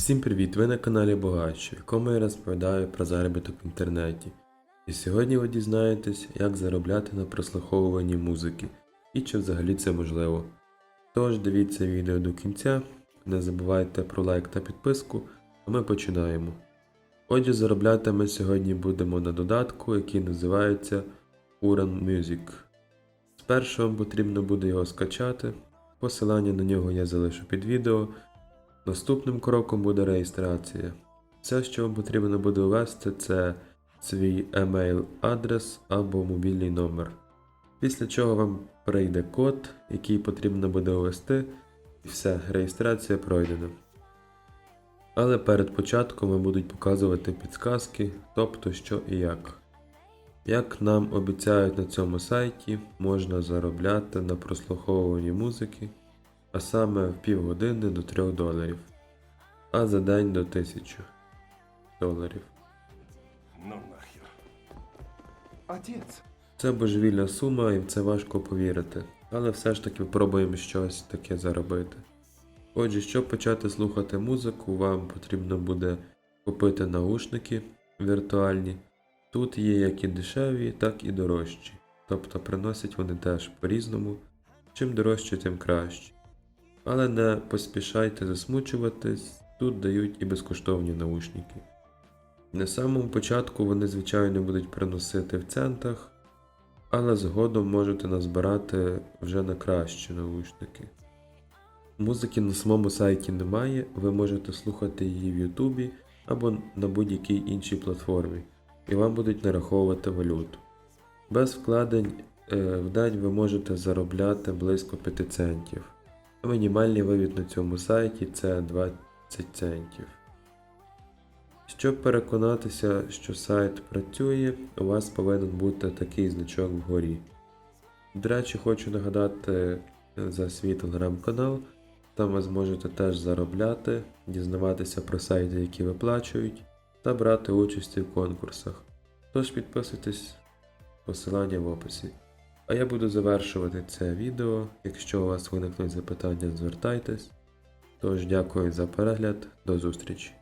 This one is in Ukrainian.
Всім привіт! Ви на каналі Богач, в якому я розповідаю про заробіток в інтернеті. І сьогодні ви дізнаєтесь, як заробляти на прослуховуванні музики і чи взагалі це можливо. Тож дивіться відео до кінця, не забувайте про лайк та підписку, а ми починаємо. Отже, заробляти ми сьогодні будемо на додатку, який називається Uran Music. Спершу вам потрібно буде його скачати. Посилання на нього я залишу під відео. Наступним кроком буде реєстрація. Все, що вам потрібно буде ввести, це свій емейл адрес або мобільний номер. Після чого вам прийде код, який потрібно буде ввести, і все, реєстрація пройдена. Але перед початком вам будуть показувати підсказки, тобто що і як. Як нам обіцяють на цьому сайті, можна заробляти на прослуховуванні музики а саме в півгодини до 3 доларів, а за день до 1000 доларів. Ну нахер. Отец. Це божевільна сума і в це важко повірити, але все ж таки пробуємо щось таке заробити. Отже, щоб почати слухати музику, вам потрібно буде купити наушники віртуальні. Тут є як і дешеві, так і дорожчі. Тобто приносять вони теж по-різному. Чим дорожче, тим краще. Але не поспішайте засмучуватись, тут дають і безкоштовні наушники. На самому початку вони, звичайно, будуть приносити в центах, але згодом можете назбирати вже на кращі наушники. Музики на самому сайті немає, ви можете слухати її в Ютубі або на будь-якій іншій платформі, і вам будуть нараховувати валюту. Без вкладень е, в день ви можете заробляти близько 5 центів. Мінімальний вивід на цьому сайті це 20 центів. Щоб переконатися, що сайт працює, у вас повинен бути такий значок вгорі. До речі, хочу нагадати за свій телеграм-канал. Там ви зможете теж заробляти, дізнаватися про сайти, які виплачують, та брати участь в конкурсах. Тож підписуйтесь, посилання в описі. А я буду завершувати це відео. Якщо у вас виникнуть запитання, звертайтесь. Тож дякую за перегляд, до зустрічі!